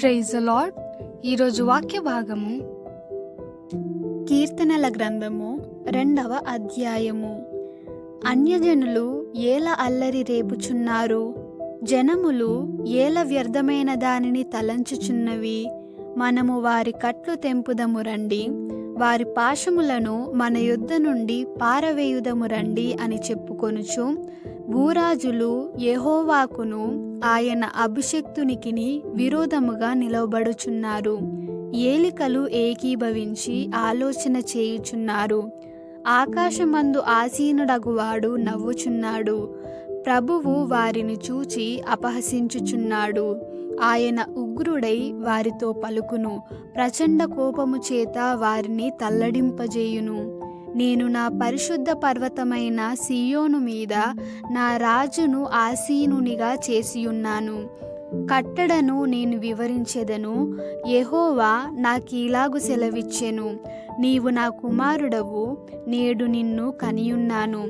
Praise lord ఈరోజు వాక్య భాగము కీర్తనల గ్రంథము రెండవ అధ్యాయము. అన్యజనులు ఏల అల్లరి రేపుచున్నారు. జనములు ఏల వ్యర్థమైన దానిని తలంచుచున్నవి. మనము వారి కట్లు తెంపుదము రండి. వారి పాశములను మన యుద్ధ నుండి పారవేయుదము రండి అని చెప్పుకొనుచు భూరాజులు యెహోవాకును ఆయన అభిషక్తునికిని విరోధముగా నిలవబడుచున్నారు. ఏలికలు ఏకీభవించి ఆలోచన చేయుచున్నారు. ఆకాశమందు ఆసీనుడగువాడు నవ్వుచున్నాడు. ప్రభువు వారిని చూచి అపహసించుచున్నాడు. ఆయన ఉగ్రుడై వారితో పలుకును. ప్రచండ కోపము చేత వారిని తల్లడింపజేయును. నేను నా పరిశుద్ధ పర్వతమైన సియోను మీద నా రాజును ఆసీనునిగా చేసియున్నాను. కట్టడను నేను వివరించెదను. యెహోవా నాకీలాగు సెలవిచ్చెను. నీవు నా కుమారుడవు నేడు నిన్ను కనియున్నాను.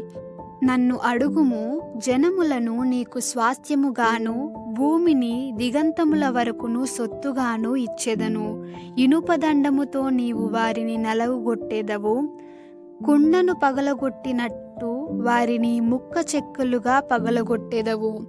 నన్ను అడుగుము జనములను నీకు స్వాస్థ్యముగాను భూమిని దిగంతముల వరకును సొత్తుగాను ఇచ్చెదను. ఇనుపదండముతో నీవు వారిని నలవగొట్టేదవు కుండను పగలగొట్టినట్టు వారిని ముక్క చెక్కలుగా పగలగొట్టెదవు.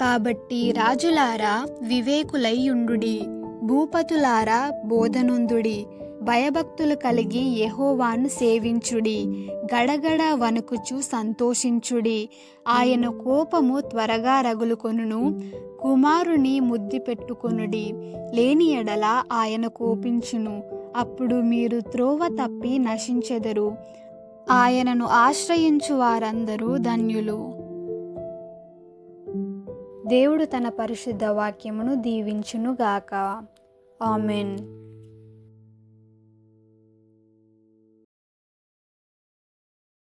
కాబట్టి రాజులారా వివేకులైయుండుడి భూపతులారా బోధనుందుడి భయభక్తులు కలిగి యహోవాను సేవించుడి గడగడ వణుకుచు సంతోషించుడి. ఆయన కోపము త్వరగా రగులుకొనును కుమారుని ముద్ది పెట్టుకొనుడి. లేని ఎడల ఆయన కోపించును అప్పుడు మీరు త్రోవ తప్పి నశించెదరు. ఆయనను ఆశ్రయించు వారందరూ ధన్యులు. దేవుడు తన పరిశుద్ధ వాక్యమును దీవించునుగాక. ఆమెన్.